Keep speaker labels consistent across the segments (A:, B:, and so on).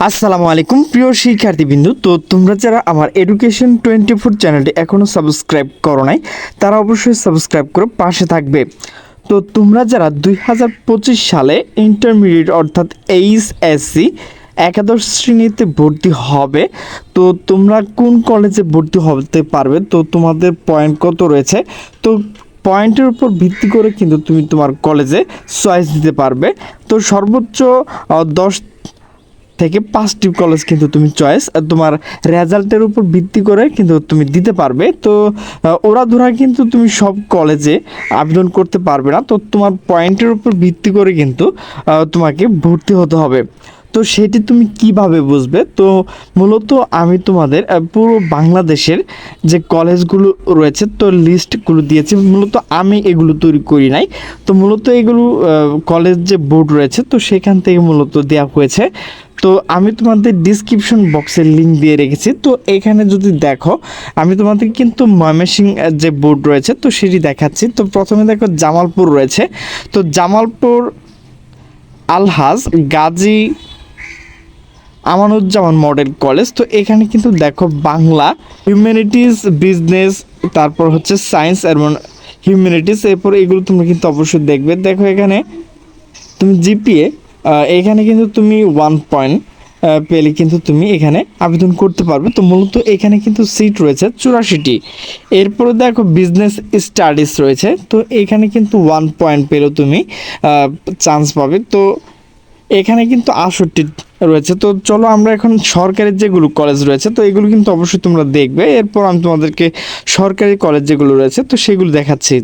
A: আসসালামু আলাইকুম, প্রিয় শিক্ষার্থীবৃন্দু। তো তোমরা যারা আমার এডুকেশন টোয়েন্টি ফোর চ্যানেলটি এখনও সাবস্ক্রাইব করো নাই, তারা অবশ্যই সাবস্ক্রাইব করে পাশে থাকবে। তো তোমরা যারা দুই হাজার পঁচিশ সালে ইন্টারমিডিয়েট অর্থাৎ এইচএসসি একাদশ শ্রেণীতে ভর্তি হবে, তো তোমরা কোন কলেজে ভর্তি হতে পারবে? তো তোমাদের পয়েন্ট কত রয়েছে? তো পয়েন্টের উপর ভিত্তি করে কিন্তু তুমি তোমার কলেজে চয়েস দিতে পারবে। তো সর্বোচ্চ দশ থেকে পাঁচটি কলেজ কিন্তু তুমি চয়েস তোমার রেজাল্টের উপর ভিত্তি করে কিন্তু তুমি দিতে পারবে। তো ওরা ধরা কিন্তু তুমি সব কলেজে আবেদন করতে পারবে না। তো তোমার পয়েন্টের উপর ভিত্তি করে কিন্তু তোমাকে ভর্তি হতে হবে। তো সেটি তুমি কীভাবে বুঝবে? তো মূলত আমি তোমাদের পুরো বাংলাদেশের যে কলেজগুলো রয়েছে, তো লিস্টগুলো দিয়েছি। মূলত আমি এগুলো তৈরি করি নাই। তো মূলত এগুলো কলেজ যে বোর্ড রয়েছে, তো সেখান থেকে মূলত দেওয়া হয়েছে। তো আমি তোমাদের ডিসক্রিপশন বক্সের লিঙ্ক দিয়ে রেখেছি। তো এখানে যদি দেখো, আমি তোমাদের কিন্তু ময়মনসিং যে বোর্ড রয়েছে, তো সেটি দেখাচ্ছি। তো প্রথমে দেখো জামালপুর রয়েছে। তো জামালপুর আলহাজ গাজী আমানুজ্জামান মডেল কলেজ। তো এখানে কিন্তু দেখো বাংলা হিউম্যানিটিস বিজনেস তারপর হচ্ছে সায়েন্স এবং হিউম্যানিটিস এরপর এগুলো তুমি কিন্তু অবশ্যই দেখবে। দেখো এখানে তুমি জিপিএ এখানে কিন্তু তুমি ওয়ান পয়েন্ট পেলে কিন্তু তুমি এখানে আবেদন করতে পারবে। তো মূলত এখানে কিন্তু সিট রয়েছে চুরাশিটি। এরপরে দেখো বিজনেস স্টাডিজ রয়েছে। তো এখানে কিন্তু ওয়ান পয়েন্ট পেলেও তুমি চান্স পাবে। তো এখানে কিন্তু আটষট্টি রয়েছে। তো চলো আমরা এখন সরকারি যেগুলো কলেজ রয়েছে, তো এগুলো কিন্তু অবশ্যই তোমরা দেখবে। এরপর আমি তোমাদেরকে সরকারি কলেজ যেগুলো রয়েছে, তো সেগুলো দেখাচ্ছি।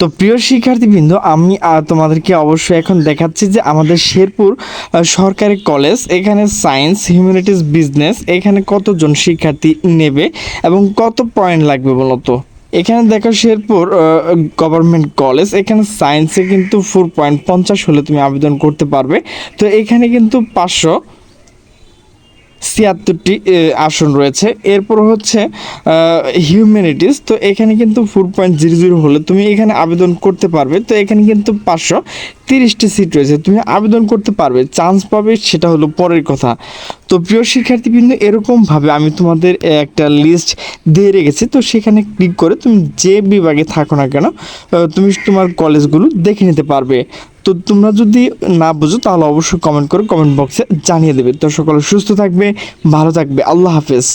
A: তো প্রিয় শিক্ষার্থীবৃন্দ, আমি তোমাদেরকে অবশ্যই এখন দেখাচ্ছি যে আমাদের শেরপুর সরকারি কলেজ এখানে সায়েন্স হিউম্যানিটিস বিজনেস এখানে কতজন শিক্ষার্থী নেবে এবং কত পয়েন্ট লাগবে বলতো? এখানে দেখো শেরপুর গভর্নমেন্ট কলেজ এখানে সায়েন্সে কিন্তু ফোর পয়েন্ট পঞ্চাশ হলে তুমি আবেদন করতে পারবে। তো এখানে কিন্তু পাঁচশো ছিয়াত্তরটি আসন রয়েছে। এরপর হচ্ছে হিউম্যানিটিস তো এখানে কিন্তু ফোর পয়েন্ট জিরো জিরো হলে তুমি এখানে আবেদন করতে পারবে। তো এখানে কিন্তু পাঁচশো তিরিশটি সিট রয়েছে। তুমি আবেদন করতে পারবে চান্স পাবে সেটা হলো পরের কথা। তো প্রিয় শিক্ষার্থীবৃন্দ, এরকমভাবে আমি তোমাদের একটা লিস্ট দিয়ে রেখেছি। তো সেখানে ক্লিক করে তুমি যে বিভাগে থাকো না কেন তুমি তোমার কলেজগুলো দেখে নিতে পারবে। তো তোমরা যদি না বুঝো, তাহলে অবশ্যই কমেন্ট করে কমেন্ট বক্সে জানিয়ে দেবে। তো সকলে সুস্থ থাকবে, ভালো থাকবে। আল্লাহ হাফেজ।